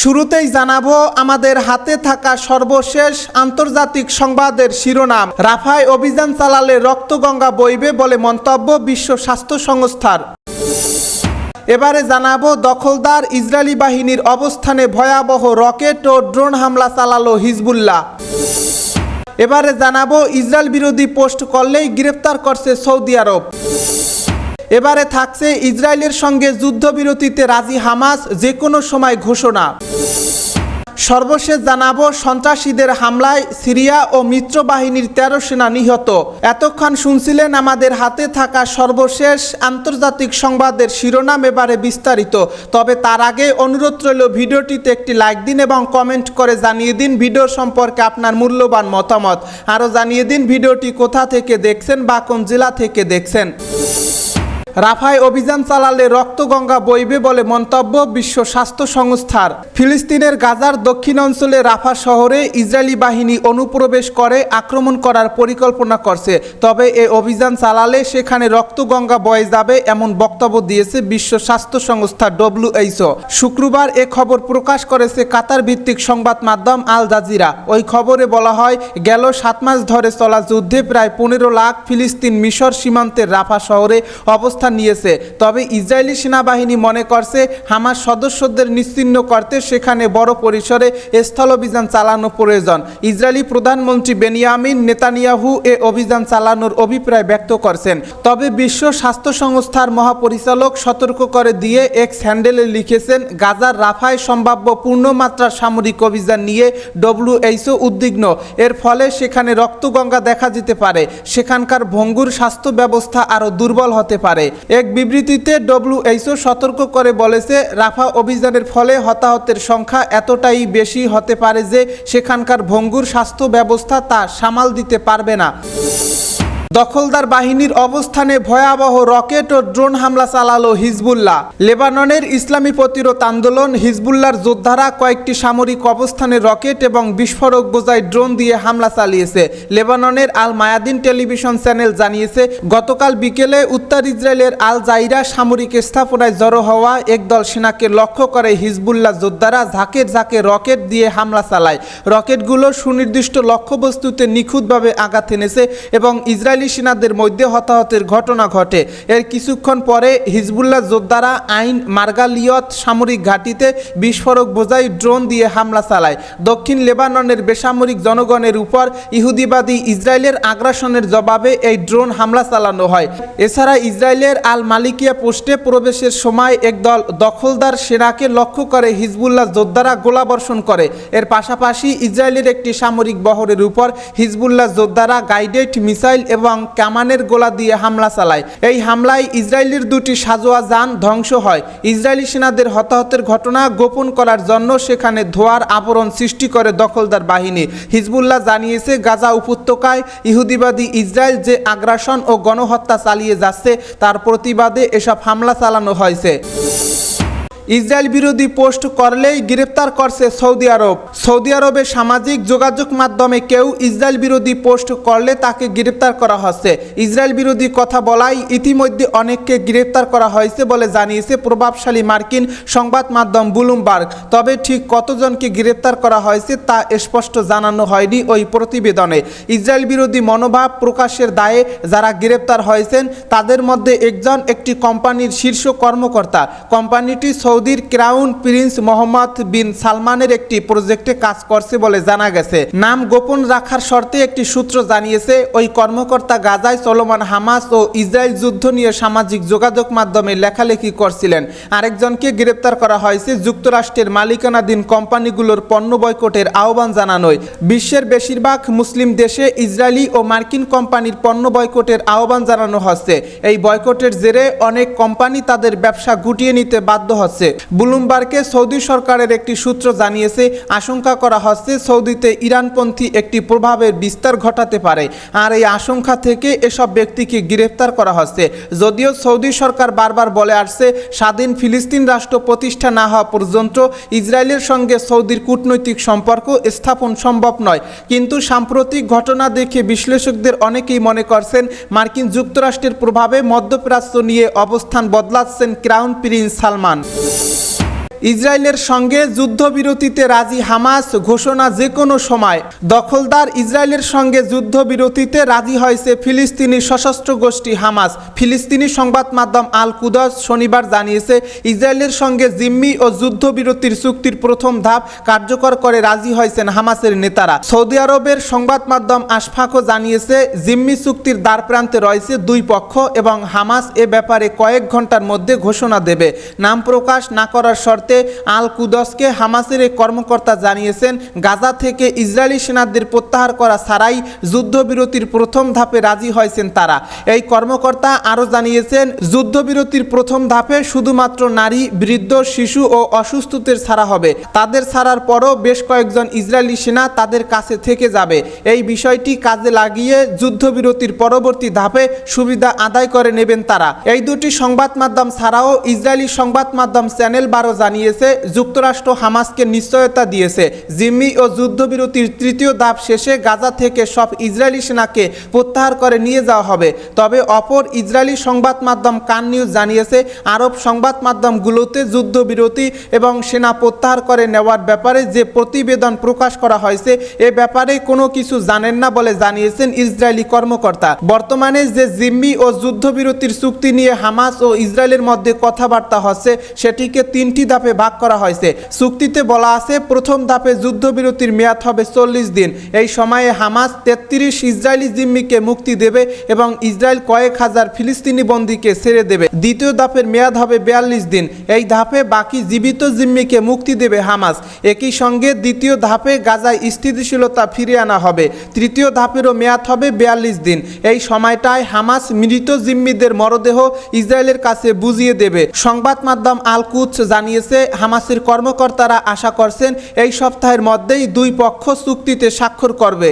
শুরুতেই জানাব, আমাদের হাতে থাকা সর্বশেষ আন্তর্জাতিক সংবাদের শিরোনাম। রাফায় অভিযান চালালে রক্তগঙ্গা বইবে বলে মন্তব্য বিশ্ব স্বাস্থ্য সংস্থার। এবারে জানাব, দখলদার ইসরায়েলি বাহিনীর অবস্থানে ভয়াবহ রকেট ও ড্রোন হামলা চালালো হিজবুল্লাহ। এবারে জানাব, ইসরায়েল বিরোধী পোস্ট করলেই গ্রেপ্তার করছে সৌদি আরব। এবারে থাকছে ইসরায়েলের সঙ্গে যুদ্ধবিরতিতে রাজি হামাস যে কোনো সময় ঘোষণা। সর্বশেষ জানাব সন্ত্রাসীদের হামলায় সিরিয়া ও মিত্র বাহিনীর তেরো সেনা নিহত। এতক্ষণ শুনছিলেন আমাদের হাতে থাকা সর্বশেষ আন্তর্জাতিক সংবাদের শিরোনাম এবারে বিস্তারিত। তবে তার আগে অনুরোধ রইল ভিডিওটিতে একটি লাইক দিন এবং কমেন্ট করে জানিয়ে দিন ভিডিও সম্পর্কে আপনার মূল্যবান মতামত। আরও জানিয়ে দিন ভিডিওটি কোথা থেকে দেখছেন বা কোন জেলা থেকে দেখছেন। রাফায় অভিযান চালালে রক্তগঙ্গা বইবে বলে মন্তব্য বিশ্ব স্বাস্থ্য সংস্থার। ফিলিস্তিনের গাজার দক্ষিণ অঞ্চলে রাফা শহরে ইসরায়েলি বাহিনী অনুপ্রবেশ করে, আক্রমণ করার পরিকল্পনা করছে। তবে এ অভিযান চালালে সেখানে রক্তগঙ্গা বয়ে যাবে এমন বক্তব্য দিয়েছে বিশ্ব স্বাস্থ্য সংস্থা ডব্লিউএইচও শুক্রবার এ খবর প্রকাশ করেছে কাতার ভিত্তিক সংবাদ মাধ্যম আল জাজিরা। ওই খবরে বলা হয়, গেল সাত মাস ধরে চলা যুদ্ধে প্রায় পনেরো লাখ ফিলিস্তিন মিশর সীমান্তের রাফা শহরে অবস্থান নিয়েছে। তবে ইসরায়েলি সেনাবাহিনী মনে করছে, হামাস সদস্যদের নিশ্চিহ্ন করতে সেখানে বড় পরিসরে স্থল অভিযান চালানো প্রয়োজন। ইসরায়েলি প্রধানমন্ত্রী বেনিয়ামিন নেতানিয়াহু এ অভিযান চালানোর অভিপ্রায় ব্যক্ত করছেন। তবে বিশ্ব স্বাস্থ্য সংস্থার মহাপরিচালক সতর্ক করে দিয়ে এক্স হ্যান্ডেলে লিখেছেন, গাজার রাফায় সম্ভাব্য পূর্ণমাত্রার সামরিক অভিযান নিয়ে ডব্লিউএইচও উদ্বিগ্ন। এর ফলে সেখানে রক্তগঙ্গা দেখা যেতে পারে। সেখানকার ভঙ্গুর স্বাস্থ্য ব্যবস্থা আরও দুর্বল হতে পারে। এক বিবৃতিতে ডব্লিউএইচও সতর্ক করে বলেছে, রাফা অভিযানের ফলে হতাহতের সংখ্যা এতটাই বেশি হতে পারে যে সেখানকার ভঙ্গুর স্বাস্থ্য ব্যবস্থা তা সামাল দিতে পারবে না। দখলদার বাহিনীর অবস্থানে ভয়াবহ রকেট ও ড্রোন হামলা চালালো হিজবুল্লাহ। লেবাননের ইসলামী প্রতিরোধ আন্দোলন হিজবুল্লার যোদ্ধারা কয়েকটি সামরিক অবস্থানে রকেট এবং বিস্ফোরক বোঝাই ড্রোন দিয়ে হামলা চালিয়েছে। লেবাননের আল মায়াদিন টেলিভিশন চ্যানেল জানিয়েছে, গতকাল বিকেলে উত্তর ইসরায়েলের আল জাইরা সামরিক স্থাপনায় জড়ো হওয়া একদল সেনাকে লক্ষ্য করে হিজবুল্লাহ যোদ্ধারা ঝাঁকে ঝাঁকে রকেট দিয়ে হামলা চালায়। রকেটগুলো সুনির্দিষ্ট লক্ষ্যবস্তুতে নিখুঁতভাবে আঘাত এনেছে এবং ইসরায়েলি সেনাদের মধ্যে হতাহতের ঘটনা ঘটে। এর কিছুক্ষণ পরে হিজবুল্লাহ যোদ্ধারা আইন মার্গালিয়ত সামরিক ঘাঁটিতে বিস্ফোরক বোঝাই ড্রোন দিয়ে হামলা চালায়। দক্ষিণ লেবাননের বেসামরিক জনগণের উপর ইহুদিবাদী ইসরায়েলের আগ্রাসনের জবাবে এই ড্রোন হামলা চালানো হয়। এছাড়া ইসরায়েলের আল মালিকিয়া পোস্টে প্রবেশের সময় একদল দখলদার সেনাকে লক্ষ্য করে হিজবুল্লাহ যোদ্ধারা গোলাবর্ষণ করে। এর পাশাপাশি ইসরায়েলের একটি সামরিক বহরের উপর হিজবুল্লাহ যোদ্ধারা গাইডেড মিসাইল এবং কামানের গোলা দিয়ে হামলা চালায়। এই হামলায় ইসরায়েলের দুটি সাজোয়া যান ধ্বংস হয়। ইসরায়েলি সেনাদের হতাহতের ঘটনা গোপন করার জন্য সেখানে ধোয়ার আবরণ সৃষ্টি করে দখলদার বাহিনী। হিজবুল্লাহ জানিয়েছে, গাজা উপত্যকায় ইহুদিবাদী ইসরায়েল যে আগ্রাসন ও গণহত্যা চালিয়ে যাচ্ছে, তার প্রতিবাদে এসব হামলা চালানো হয়েছে। ইসরায়েল বিরোধী পোস্ট করলেই গ্রেপ্তার করছে সৌদি আরব। সৌদি আরবে সামাজিক যোগাযোগ মাধ্যমে কেউ ইসরায়েল বিরোধী পোস্ট করলে তাকে গ্রেপ্তার করা হচ্ছে। ইসরায়েল বিরোধী কথা বলাই ইতিমধ্যে অনেককে গ্রেপ্তার করা হয়েছে বলে জানিয়েছে প্রভাবশালী মার্কিন সংবাদ মাধ্যম বুলুমবার্গ। তবে ঠিক কতজনকে গ্রেপ্তার করা হয়েছে তা স্পষ্ট জানানো হয়নি ওই প্রতিবেদনে। ইসরায়েল বিরোধী মনোভাব প্রকাশের দায়ে যারা গ্রেপ্তার হয়েছেন, তাদের মধ্যে একজন একটি কোম্পানির শীর্ষ কর্মকর্তা। কোম্পানিটি সৌদির ক্রাউন প্রিন্স মোহাম্মদ বিন সালমানের একটি প্রজেক্টে কাজ করছে বলে জানা গেছে। নাম গোপন রাখার শর্তে একটি সূত্র জানিয়েছে, ওই কর্মকর্তা গাজায় চলমান হামাস ও ইসরায়েল যুদ্ধ নিয়ে সামাজিক যোগাযোগ মাধ্যমে লেখালেখি করছিলেন। আরেকজনকে গ্রেপ্তার করা হয়েছে যুক্তরাষ্ট্রের মালিকানাধীন কোম্পানিগুলোর পণ্য বয়কটের আহ্বান জানানোয়। বিশ্বের বেশিরভাগ মুসলিম দেশে ইসরায়েলি ও মার্কিন কোম্পানির পণ্য বয়কটের আহ্বান জানানো হচ্ছে। এই বয়কটের জেরে অনেক কোম্পানি তাদের ব্যবসা গুটিয়ে নিতে বাধ্য হচ্ছে। বুলুমবার্গে সৌদি সরকারের একটি সূত্র জানিয়েছে, আশঙ্কা করা হচ্ছে সৌদিতে ইরানপন্থী একটি প্রভাবের বিস্তার ঘটাতে পারে। আর এই আশঙ্কা থেকে এসব ব্যক্তিকে গ্রেফতার করা হচ্ছে। যদিও সৌদি সরকার বারবার বলে আসছে, স্বাধীন ফিলিস্তিন রাষ্ট্র প্রতিষ্ঠা না হওয়া পর্যন্ত ইসরায়েলের সঙ্গে সৌদির কূটনৈতিক সম্পর্ক স্থাপন সম্ভব নয়। কিন্তু সাম্প্রতিক ঘটনা দেখে বিশ্লেষকদের অনেকেই মনে করছেন, মার্কিন যুক্তরাষ্ট্রের প্রভাবে মধ্যপ্রাচ্য নিয়ে অবস্থান বদলাচ্ছেন crown prince Salman. Thank you. ইসরায়েলের সঙ্গে যুদ্ধবিরতিতে রাজি হামাস ঘোষণা যে কোনো সময়। দখলদার ইসরায়েলের সঙ্গে যুদ্ধবিরতিতে রাজি হয়েছে ফিলিস্তিনি সশস্ত্র গোষ্ঠী হামাস। ফিলিস্তিনি সংবাদ মাধ্যম আল কুদস শনিবার জানিয়েছে, ইসরায়েলের সঙ্গে জিম্মি ও যুদ্ধবিরতির চুক্তির প্রথম ধাপ কার্যকর করে রাজি হয়েছেন হামাসের নেতারা। সৌদি আরবের সংবাদ মাধ্যম আশফাকও জানিয়েছে, জিম্মি চুক্তির দ্বার প্রান্তে রয়েছে দুই পক্ষ এবং হামাস এ ব্যাপারে কয়েক ঘণ্টার মধ্যে ঘোষণা দেবে। নাম প্রকাশ না করার শর্তে আল কুদসকে হামাসের এক কর্মকর্তা জানিয়েছেন, গাজা থেকে ইসরায়েলি সেনাদের প্রত্যাহার করা ছাড়াই যুদ্ধবিরতির প্রথম ধাপে রাজি হয়েছেন তারা। এই কর্মকর্তা আরও জানিয়েছেন, যুদ্ধবিরতির প্রথম ধাপে শুধুমাত্র নারী, বৃদ্ধ, শিশু ও অসুস্থদের ছাড়া হবে। তাদের ছাড়ার পরও বেশ কয়েকজন ইসরায়েলি সেনা তাদের কাছে থেকে যাবে। এই বিষয়টি কাজে লাগিয়ে যুদ্ধবিরতির পরবর্তী ধাপে সুবিধা আদায় করে নেবেন তারা। এই দুটি সংবাদ মাধ্যম ছাড়াও ইসরায়েলি সংবাদ মাধ্যম চ্যানেল বারো জানিয়েছে, যুক্তরাষ্ট্র হামাসকে নিশ্চয়তা দিয়েছে। জিম্মি ও যুদ্ধবিরতির তৃতীয় ধাপ শেষে গাজা থেকে সব ইসরায়েলি সেনাকে প্রত্যাহার করে নিয়ে যাওয়া হবে। তবে অপর ইসরায়েলি সংবাদ মাধ্যম কান নিউজ জানিয়েছে, আরব সংবাদ মাধ্যমগুলোতে যুদ্ধবিরতি এবং সেনা প্রত্যাহার করে নেওয়ার ব্যাপারে যে প্রতিবেদন প্রকাশ করা হয়েছে, এ ব্যাপারে কোনো কিছু জানেন না বলে জানিয়েছেন ইসরায়েলি কর্মকর্তা। বর্তমানে যে জিম্মি ও যুদ্ধবিরতির চুক্তি নিয়ে হামাস ও ইসরায়েলের মধ্যে কথাবার্তা হচ্ছে, সেটিকে তিনটি ধাপে ভাগ করা হয়েছে। চুক্তিতে বলা আছে, প্রথম ধাপে যুদ্ধবিরতির মেয়াদ হবে চল্লিশ দিন। এই সময়ে হামাস তেত্রিশ ইসরায়েলি জিম্মিকে মুক্তি দেবে এবং ইসরায়েল কয়েক হাজার ফিলিস্তিনি বন্দীকে ছেড়ে দেবে। দ্বিতীয় ধাপের মেয়াদ হবে বিয়াল্লিশ দিন। এই ধাপে বাকি জীবিত জিম্মিকে মুক্তি দেবে হামাস। একই সঙ্গে দ্বিতীয় ধাপে গাজায় স্থিতিশীলতা ফিরিয়ে আনা হবে। তৃতীয় ধাপেরও মেয়াদ হবে বিয়াল্লিশ দিন। এই সময়টায় হামাস মৃত জিম্মিদের মরদেহ ইসরায়েলের কাছে বুঝিয়ে দেবে। সংবাদ মাধ্যম আল কুচ জানিয়েছে হামাসের কর্মকর্তারা আশা করছেন এই সপ্তাহের মধ্যেই দুই পক্ষ চুক্তিতে স্বাক্ষর করবে।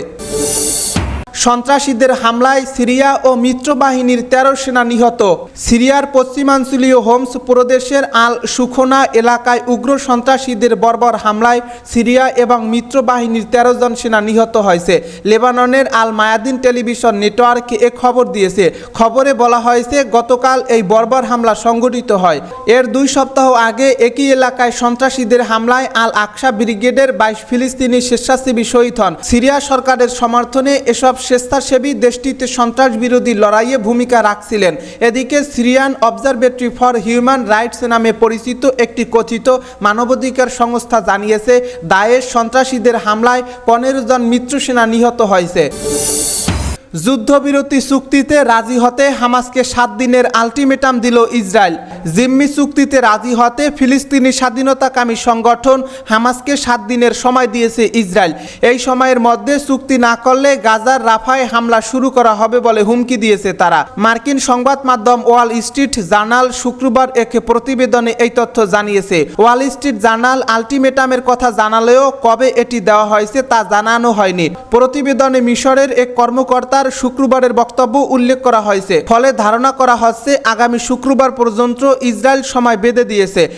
সন্ত্রাসীদের হামলায় সিরিয়া ও মিত্র বাহিনীর তেরো সেনা নিহত। সিরিয়ার পশ্চিমাঞ্চলীয় হোমস প্রদেশের আল সুখোনা এলাকায় উগ্র সন্ত্রাসীদের বর্বর হামলায় সিরিয়া এবং মিত্র বাহিনীর তেরো জন সেনা নিহত হয়েছে। লেবাননের আল মায়াদিন টেলিভিশন নেটওয়ার্কে এ খবর দিয়েছে। খবরে বলা হয়েছে, গতকাল এই বর্বর হামলা সংঘটিত হয়। এর দুই সপ্তাহ আগে একই এলাকায় সন্ত্রাসীদের হামলায় আল আকসা ব্রিগেডের বাইশ ফিলিস্তিনি স্বেচ্ছাসেবী শহীদ হন। সিরিয়া সরকারের সমর্থনে এসব স্বেচ্ছাসেবী দেশটিতে সন্ত্রাস বিরোধী লড়াইয়ে ভূমিকা রাখছিলেন। এদিকে Syrian observatory for human rights নামে পরিচিত একটি কথিত মানবাধিকার সংস্থা জানিয়েছে, দায়েশ সন্ত্রাসীদের হামলায় পনেরো জন মিত্র সেনা নিহত হয়েছে। যুদ্ধবিরতি চুক্তিতে রাজি হতে হামাসকে সাত দিনের আলটিমেটাম দিল ইসরায়েল। জিম্মি চুক্তিতে রাজি হতে ফিলিস্তিনি স্বাধীনতাকামী সংগঠন হামাসকে সাত দিনের সময় দিয়েছে ইসরায়েল। এই সময়ের মধ্যে চুক্তি না করলে গাজার রাফায় হামলা শুরু করা হবে বলে হুমকি দিয়েছে তারা। মার্কিন সংবাদ মাধ্যম ওয়াল স্ট্রিট জার্নাল শুক্রবার এক প্রতিবেদনে এই তথ্য জানিয়েছে। ওয়াল স্ট্রিট জার্নাল আলটিমেটামের কথা জানালেও কবে এটি দেওয়া হয়েছে তা জানানো হয়নি। প্রতিবেদনে মিশরের এক কর্মকর্তার শুক্রবারের বক্তব্য উল্লেখ করা হয়েছে। ফলে ধারণা করা হচ্ছে, আগামী শুক্রবার পর্যন্ত ইসরায়েল সময় বেঁধে দিয়েছে।